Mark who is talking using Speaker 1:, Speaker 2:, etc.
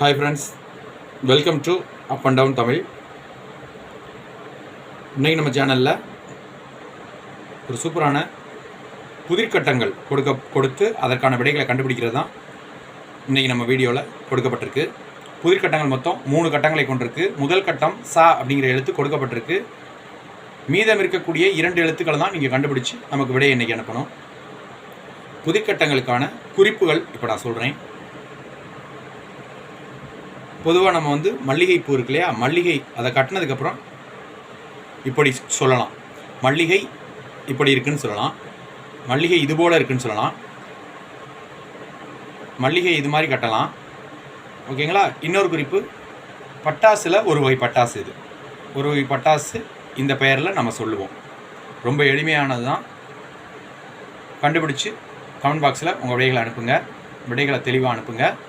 Speaker 1: Hi friends welcome to up and down Tamil இன்றைக்கி நம்ம சேனலில் ஒரு சூப்பரான புதிர்கட்டங்கள் கொடுக்க கொடுத்து அதற்கான விடைகளை கண்டுபிடிக்கிறது தான் இன்றைக்கி நம்ம வீடியோவில் கொடுக்கப்பட்டிருக்கு. புதிர்கட்டங்கள் மொத்தம் மூணு கட்டங்களை கொண்டிருக்கு. முதல் கட்டம் சா அப்படிங்கிற எழுத்து கொடுக்கப்பட்டிருக்கு. மீதம் இருக்கக்கூடிய இரண்டு எழுத்துக்களை தான் நீங்கள் கண்டுபிடிச்சு நமக்கு விடையை இன்றைக்கி அனுப்பணும். புதிர்கட்டங்களுக்கான குறிப்புகள் இப்போ நான் சொல்கிறேன் பொதுவாக நம்ம வந்து மல்லிகைப்பூ இருக்கு இல்லையா? மல்லிகை அதை கட்டினதுக்கப்புறம் இப்படி சொல்லலாம். மல்லிகை இப்படி இருக்குன்னு சொல்லலாம். மல்லிகை இது போல் இருக்குன்னு சொல்லலாம். மல்லிகை இது மாதிரி கட்டலாம். ஓகேங்களா? இன்னொரு குறிப்பு. பட்டாசில் ஒரு வகை பட்டாசு இது. ஒரு வகை பட்டாசு இந்த பெயரில் நம்ம சொல்லுவோம். ரொம்ப எளிமையானது தான். கண்டுபிடிச்சி கமெண்ட் பாக்ஸில் உங்கள் விடைகளை அனுப்புங்க. விடைகளை தெளிவாக அனுப்புங்கள்